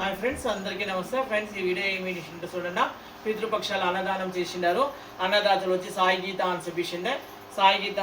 Hi friends అందరికీ నమస్తే. Friends ఈ వీడియో ఏమి ఇచ్చిందో చూడండి. పితృపక్షాలు అన్నదానం చేసిండారు. అన్నదాతలు వచ్చి సాయి గీత అని చెప్పేసిండే. సాయి గీత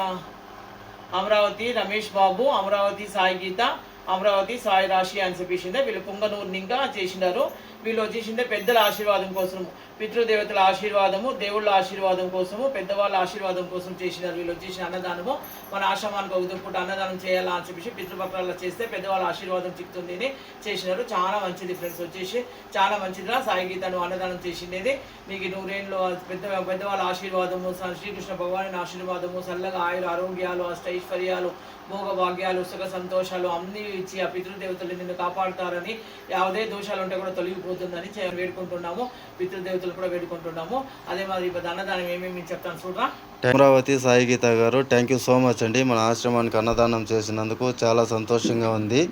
అమరావతి రమేష్ బాబు అమరావతి సాయి గీత అమరావతి సాయి రాశి అని చెప్పేసిందే. వీళ్ళు పుంగనూరుని ఇంకా చేసినారు వీళ్ళు వచ్చేసిందే పెద్దల ఆశీర్వాదం కోసం పితృదేవతల ఆశీర్వాదము దేవుళ్ళ ఆశీర్వాదం కోసము పెద్దవాళ్ళ ఆశీర్వాదం కోసం చేసినారు వీళ్ళు వచ్చేసిన అన్నదానము మన ఆశ్రమానికి ఒక అన్నదానం చేయాలా అని చెప్పేసి పితృపక్షాల్లో చేస్తే పెద్దవాళ్ళ ఆశీర్వాదం చిక్కుతుంది చేసినారు. చాలా మంచిది ఫ్రెండ్స్ వచ్చేసి. చాలా మంచిదిరా. సాయి గీతను అన్నదానం చేసిండేది. మీకు నూరేళ్ళు పెద్ద పెద్దవాళ్ళ ఆశీర్వాదము శ్రీకృష్ణ భగవాని ఆశీర్వాదము చల్లగా ఆయుర ఆరోగ్యాలు అష్టైశ్వర్యాలు భోగ భాగ్యాలు సుఖ సంతోషాలు అన్ని ఇచ్చి ఆ పితృదేవతలు నిన్ను కాపాడుతారని ಯಾವುದೇ దోషాలు ఉంటే కూడా తొలగిపోతుందని చే- వేడుకుంటున్నాము పితృదేవతలు కూడా వేడుకుంటున్నాము అదే మరి ఇప్పుడు అన్నదానం ఏమేమి చెప్తాను చూడరా అమరావతి సాయి గీత గారు థ్యాంక్ యూ సో మచ్ అండి మన ఆశ్రమానికి అన్నదానం చేసినందుకు చాలా సంతోషంగా ఉంది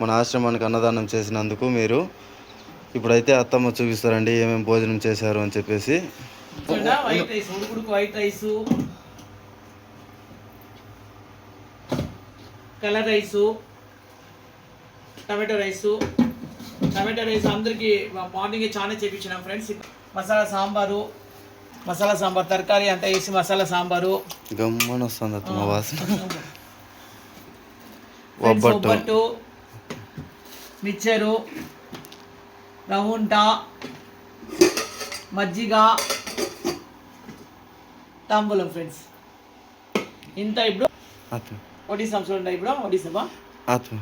మన ఆశ్రమానికి అన్నదానం చేసినందుకు మీరు ఇప్పుడైతే అత్తమ్మ చూపిస్తారండి ఏమేమి భోజనం చేశారు అని చెప్పేసి చూడండి white rice ఉడుకుడుకు white rice colour rice tomato rice. Tomato rice అందరికి మార్నింగ్ చాలా చేపించినాం ఫ్రెండ్స్. మసాలా సాంబారు మసాలా సాంబార్ తరకారీ అంతా వేసి మసాలా సాంబారు. గమ్మన వస్తుంది వాసన. ఒబ్బట్టు మిక్చరు రవుంటా మజ్జిగ తాంబూలం ఫ్రెండ్స్. ఇంత ఇప్పుడు ఒడిస్సా చూడండి ఇప్పుడు ఒడిస్సా ఆత్మ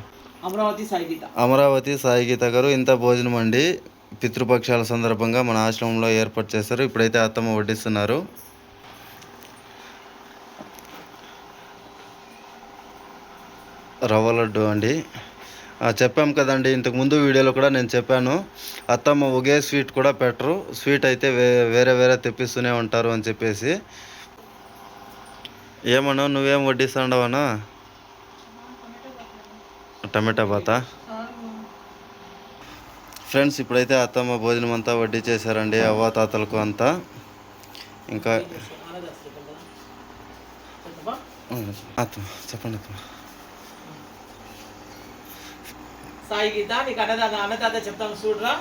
అమరావతి సాయిగీత అమరావతి సాయిగీత గారు ఇంత భోజనం అండి. పితృపక్షాల సందర్భంగా మన ఆశ్రమంలో ఏర్పాటు చేశారు. ఇప్పుడైతే అత్తమ్మ వడ్డిస్తున్నారు. రవ్వ లడ్డు అండి. చెప్పాం కదండి ఇంతకు ముందు వీడియోలో కూడా నేను చెప్పాను. అత్తమ్మ ఒకే స్వీట్ కూడా పెట్టరు. స్వీట్ అయితే వే వేరే వేరే తెప్పిస్తూనే ఉంటారు అని చెప్పేసి. ఏమన్నా నువ్వేం వడ్డిస్తాండవనా టమాటా బాత ఫ్రెండ్స్ ఇప్పుడైతే అత్తమ్మ భోజనం అంతా వడ్డీ చేశారండి అవ్వ తాతలకు అంతా. ఇంకా అత్తమ్మ చెప్పండి అత్తమ్మ. సాయి గీత నీకు అన్నదాత అన్నదాత చెప్తాను చూడరా.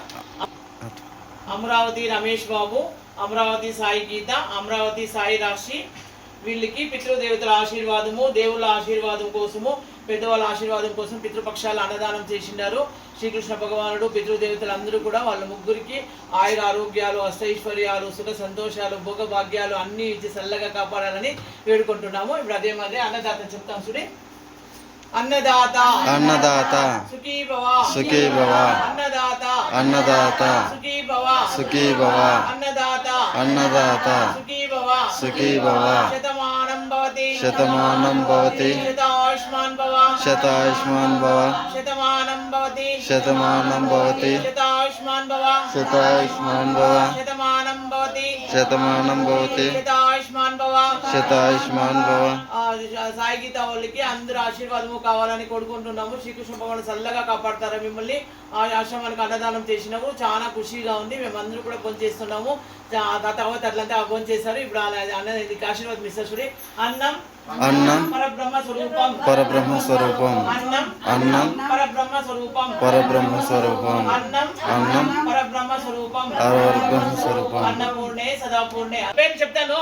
అమరావతి రమేష్ బాబు అమరావతి సాయి గీత అమరావతి సాయి రాశి. వీళ్ళకి పితృదేవతల ఆశీర్వాదము దేవుళ్ళ ఆశీర్వాదం కోసము పెద్దవాళ్ళ ఆశీర్వాదం కోసం పితృపక్షాల అన్నదానం చేసిండారు. శ్రీకృష్ణ భగవానుడు పితృదేవతలు అందరూ కూడా వాళ్ళ ముగ్గురికి ఆయుర ఆరోగ్యాలు అష్టైశ్వర్యాలు సుఖ సంతోషాలు భోగ భాగ్యాలు అన్ని ఇచ్చి చల్లగా కాపాడాలని వేడుకుంటున్నాము. ఇప్పుడు అదే మాదిరి అన్నదాత చెప్తాం చూడి. అన్నదాత. అన్నదాత. సుఖీ భవ. సుఖీ భవ. అన్నదాత. అన్నదాత. సుఖీ భవ. సుఖీ భవ. అన్నదాత. అన్నదాత. సుఖీ భవ. సుఖీ భవ. శతమానం భవతి. శతమానం భవతి. శతాయుష్మాన్ భవ. శతాయుష్మాన్ భవ. శతమానం భవతి. శతమానం భవతి. శతాయుష్మాన్ భవ. శతాయుష్మాన్ భవ. శతమానం భవతి. శతమానం భవతి. శతాయుష్మాన్ భవ. శతాయుష్మాన్ భవ. ఆ, సాయి గీత వాళ్ళకి అందరూ ఆశీర్వాదము కావాలని కోరుకుంటున్నాము. శ్రీకృష్ణ భగవాన్ చల్లగా కాపాడతారా మిమ్మల్ని? ఆ ఆశ్రమానికి అన్నదానం చేసినాము చాలా ఖుషిగా ఉంది. మేమందరూ కూడా భోజనం చేస్తున్నాము. తర్వాత అట్లంతా భోజనం చేశారు. ఇప్పుడు అలా అన్న ఇది ఆశీర్వాదం చూడి. అన్నం అన్నం పరబ్రహ్మ స్వరూపం పరబ్రహ్మ స్వరూపం అన్నం పరబ్రహ్మ స్వరూపం పరబ్రహ్మ స్వరూపం అన్నం పరబ్రహ్మ స్వరూపం పరబ్రహ్మ స్వరూపం అన్నపూర్ణే సదాపూర్ణే. పేరు చెప్తాను.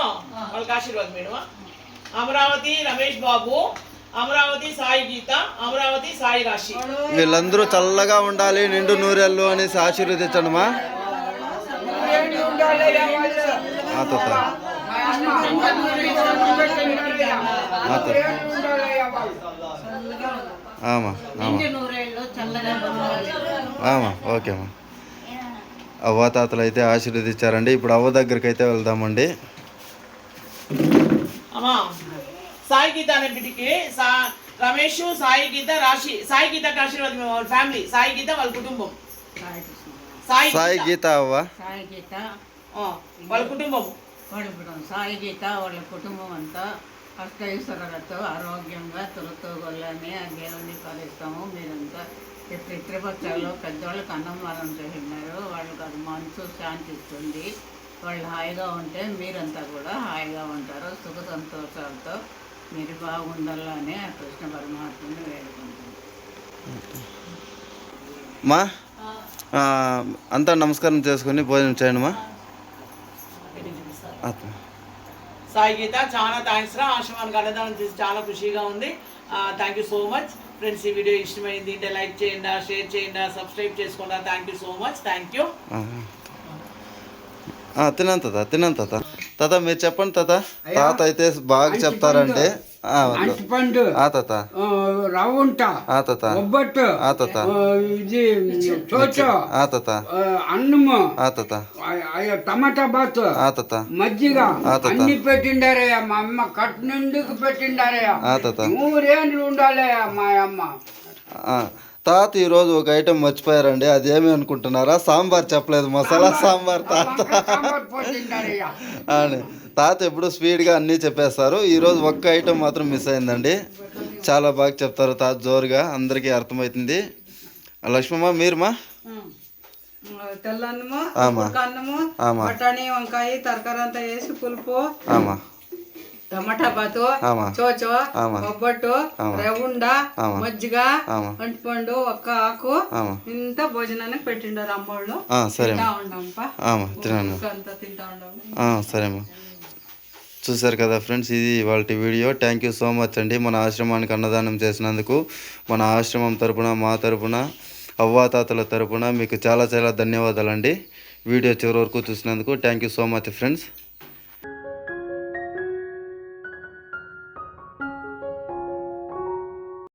వాళ్ళకి ఆశీర్వాదం మేడం. అమరావతి రమేష్ బాబు అమరావతి సాయి గీత అమరావతి సాయి రాశి. వీళ్ళందరూ చల్లగా ఉండాలి నిండు నూరెళ్ళు అనేసి ఆశీర్వదించండమా తాత. ఆమా ఆమా. ఓకే అమ్మా. అవ్వ తాతలు అయితే ఆశీర్వదించారండి. ఇప్పుడు అవ్వ దగ్గరికి అయితే వెళ్దామండి. అమ్మా సాయి గీత అనే బిడ్డకి సా రమేష్ సాయి గీత రాశి సాయి గీతకి ఆశీర్వాదం వాళ్ళ ఫ్యామిలీ సాయి గీత వాళ్ళ కుటుంబం. సాయి గీత. అవ్వ. సాయి గీత. వాళ్ళ కుటుంబం. పడుపుడం సాయి గీత వాళ్ళ కుటుంబం అంతా అష్టైశ్వరులతో ఆరోగ్యంగా తొలతోగొల్లని ఆ దేవుణ్ణి పాలిస్తాము మీరంతా పితృపక్షాల్లో పెద్దవాళ్ళకి అన్నం వారం చేస్తున్నారు. వాళ్ళకి అది మనసు శాంతిస్తుంది వాళ్ళు హాయిగా ఉంటే మీరంతా కూడా హాయిగా ఉంటారు. సుఖ సంతోషాలతో మీరు బాగుండాలని ఆ కృష్ణ పరమాత్మని వేడుకుంటున్నాం. మా? అంతా నమస్కారం చేసుకొని భోజనం చేయండి మా. సాయి గీత చాలా థ్యాంక్స్ రా. ఆశ్రమానికి అన్నదానం చేసి చాలా ఖుషిగా ఉంది. Thank you so much friends ఈ వీడియో ఇష్టమైంది అంటే లైక్ చేయండి షేర్ చేయండి సబ్స్క్రైబ్ చేసుకోండి thank you so much thank you తిన్నాను తాత తాత మీరు చెప్పండి తాత. తాత అయితే బాగా చెప్తారంటే ఆ, తాత. పండు ఆ తాత. రవ్వుంట ఇది చోచో అన్నము టమాటా బాత్ మజ్జిగ. అన్ని పెట్టిండారయ్యా మా అమ్మ కట్ నిండుకు పెట్టిండారయ్యా ఉండాలయ్యా మా అమ్మ. తాత ఈరోజు ఒక ఐటెం మర్చిపోయారండి అదేమి అనుకుంటున్నారా? సాంబార్ చెప్పలేదు మసాలా సాంబార్ తాత. తాత ఎప్పుడు స్పీడ్గా అన్నీ చెప్పేస్తారు. ఈరోజు ఒక్క ఐటెం మాత్రం మిస్ అయిందండి. చాలా బాగా చెప్తారు తాత జోరుగా. అందరికీ అర్థమవుతుంది. లక్ష్మమ్మ మీరుమా? తెల్లన్నము అన్నము బఠానీ వంకాయ తరకారీ అంతా వేసి పులుపు టమాటా బాతు ఆమా. చోచో. బొబ్బట్టు ఆమా. మజ్జిగ ఒక్క ఆకు. ఇంత భోజనానికి పెట్టిండారు అమ్మోళ్ళు. తింటా తింటా ఉండము సరేమ్మా చూశారు కదా ఫ్రెండ్స్ ఇది వాళ్ళ video. Thank you so much అండి. మన ఆశ్రమానికి అన్నదానం చేసినందుకు మన ఆశ్రమం తరపున మా తరపున అవ్వాతాతల తరపున మీకు చాలా చాలా ధన్యవాదాలండి. వీడియో చివరి వరకు చూసినందుకు thank you so much friends